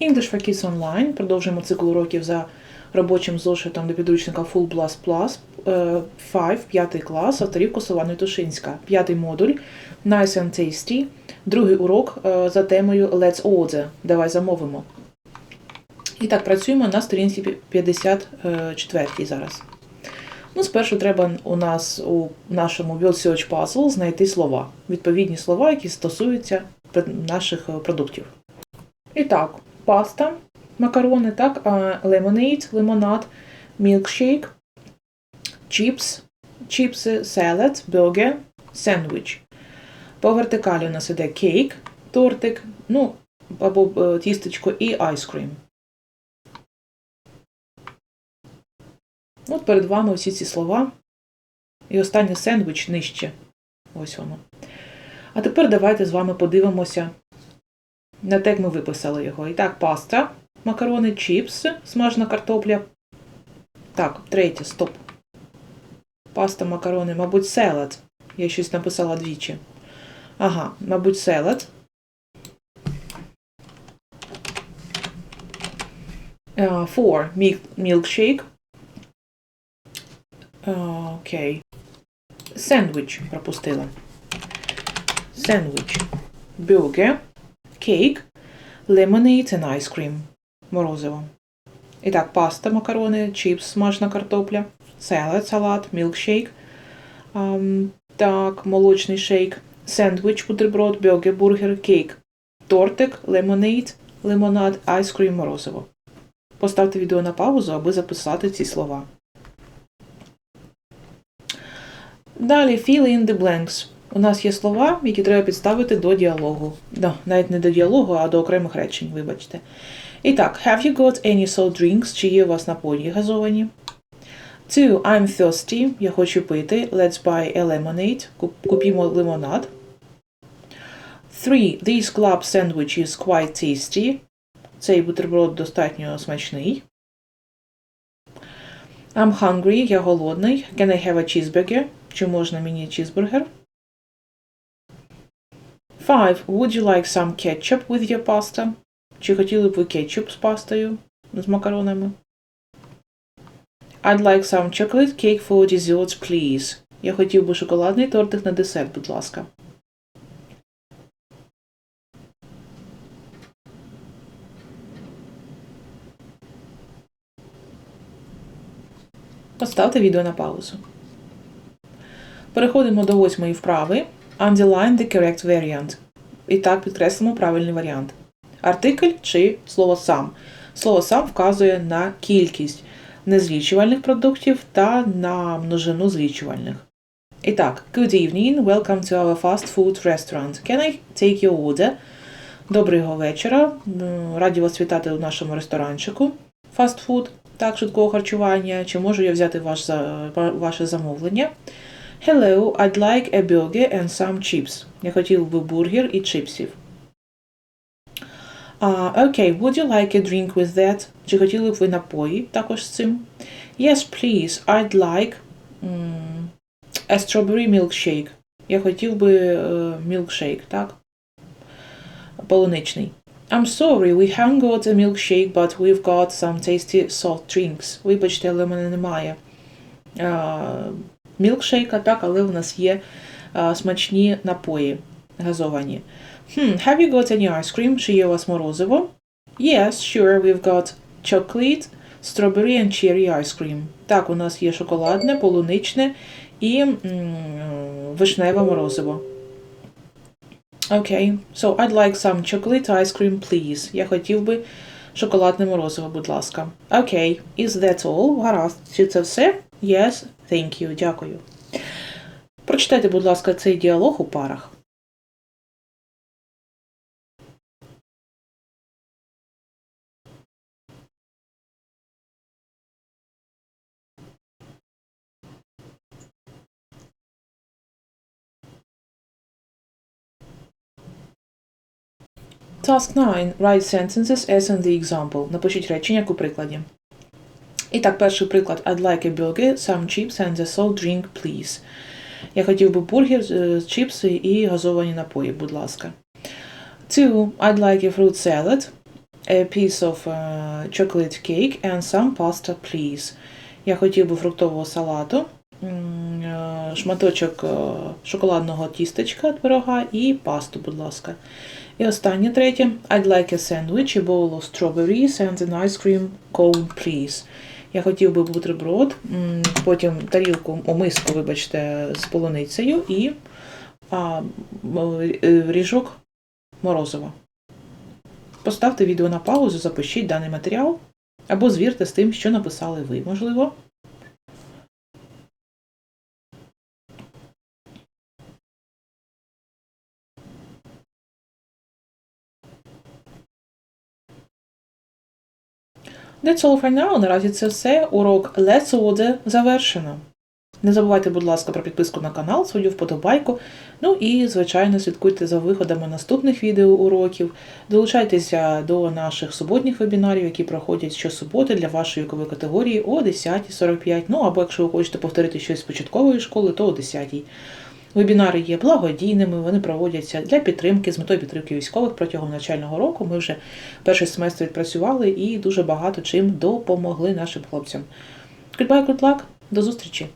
English for Kids Online. Продовжуємо цикл уроків за робочим зошитом до підручника Full Blast Plus. 5, п'ятий клас, авторів Косована Тушинська. П'ятий модуль Nice and Tasty. Другий урок е, за темою Let's Order. Давай замовимо. І так, працюємо на сторінці 54 зараз. Ну, спершу треба у нас у нашому Word Search Puzzle знайти слова. Відповідні слова, які стосуються наших е, продуктів. І так, паста, макарони, так, лемонейд, лимонад, мілкшейк, чіпс, чіпси, селед, бюргер, сендвіч. По вертикалі у нас іде кейк, тортик, ну, або е, тістечко і айскрім. От перед вами усі ці слова. І останній сендвіч нижче. Ось воно. А тепер давайте з вами подивимося на те, як ми виписали його. І так, паста, макарони, чіпс, смажена картопля. Так, третє, стоп. Паста, макарони, мабуть, селед. Я щось написала двічі. Ага, мабуть, селед. Uh, four, milk, milkshake. Uh, Окей. Сендвіч пропустила. Сендвіч. Бюргер. Кейк. Lemonade and ice cream. Морозиво. І так, паста, макарони, чіпс, смажена картопля, салат, салат, мілкшейк. Ам, так, молочний шейк, сендвіч, бутерброд, бюргер, бургер, кейк, тортик, лемонейд, лимонад, айскрім, морозиво. Поставте відео на паузу, аби записати ці слова. Далі fill in the blanks. У нас є слова, які треба підставити до діалогу. Да, навіть не до діалогу, а до окремих речень, вибачте. І так, have you got any salt drinks? Чи є у вас напої газовані? Two, I'm thirsty. Я хочу пити. Let's buy a lemonade. Купімо лимонад. Three, this club sandwich is quite tasty. Цей бутерброд достатньо смачний. I'm hungry. Я голодний. Can I have a cheeseburger? Чи можна мені чізбургер? Five, would you like some ketchup with your pasta? Чи хотіли б ви кетчуп з пастою, з макаронами? I'd like some chocolate cake for dessert, please. Я хотів би шоколадний тортик на десерт, будь ласка. Поставте відео на паузу. Переходимо до восьмої вправи. Underline the correct variant. І так підкреслимо правильний варіант. Артикль чи слово сам. Слово сам вказує на кількість незлічувальних продуктів та на множину злічувальних. І так, good evening, welcome to our fast food restaurant. Can I take your order? Доброго вечора. Раді вас вітати у нашому ресторанчику. Food, так, швидкого харчування. Чи можу я взяти ваш, ваше замовлення? Hello, I'd like a burger and some chips. Я хотів би бургер і чипсів. Uh, okay, would you like a drink with that? Чи хотіли б ви напої також з цим? Yes, please. I'd like м, a strawberry milkshake. Я хотів би е, мілкшейк, так? Полуничний. I'm sorry, we haven't got a milkshake, but we've got some tasty salt drinks. Вибачте, але в мене немає а, мілкшейка, так, але в нас є смачні напої газовані. Hmm, have you got any ice cream? Чи є у вас морозиво? Yes, sure, we've got chocolate, strawberry and cherry ice cream. Так, у нас є шоколадне, полуничне і вишневе морозиво. Окей, so I'd like some chocolate ice cream, please. Я хотів би шоколадне морозиво, будь ласка. Окей, is that all? Гаразд. Чи це все? Yes, thank you, дякую. Прочитайте, будь ласка, цей діалог у парах. Task 9. Write sentences as in the example. Напишіть речення як у прикладі. І так, перший приклад. I'd like a burger, some chips and a salt drink, please. Я хотів би бургер, е, чіпси і газовані напої, будь ласка. Two. I'd like a fruit salad. a piece of е, chocolate cake and some pasta, please. Я хотів би фруктового салату, е, шматочок е, шоколадного тістечка, пирога і пасту, будь ласка. І останнє третє. I'd like a sandwich, a bowl of strawberries and an ice cream cone, please. Я хотів би бутерброд, потім тарілку, омиску, миску, вибачте, з полуницею і а, е, ріжок морозива. Поставте відео на паузу, запишіть даний матеріал або звірте з тим, що написали ви, можливо. That's all for now. Наразі це все. Урок Let's Order завершено. Не забувайте, будь ласка, про підписку на канал, свою вподобайку. Ну і, звичайно, слідкуйте за виходами наступних відеоуроків. Долучайтеся до наших суботніх вебінарів, які проходять щосуботи для вашої вікової категорії о 10.45. Ну або якщо ви хочете повторити щось з початкової школи, то о 10.00. Вебінари є благодійними, вони проводяться для підтримки з метою підтримки військових протягом навчального року. Ми вже перший семестр відпрацювали і дуже багато чим допомогли нашим хлопцям. Goodbye, good luck, до зустрічі!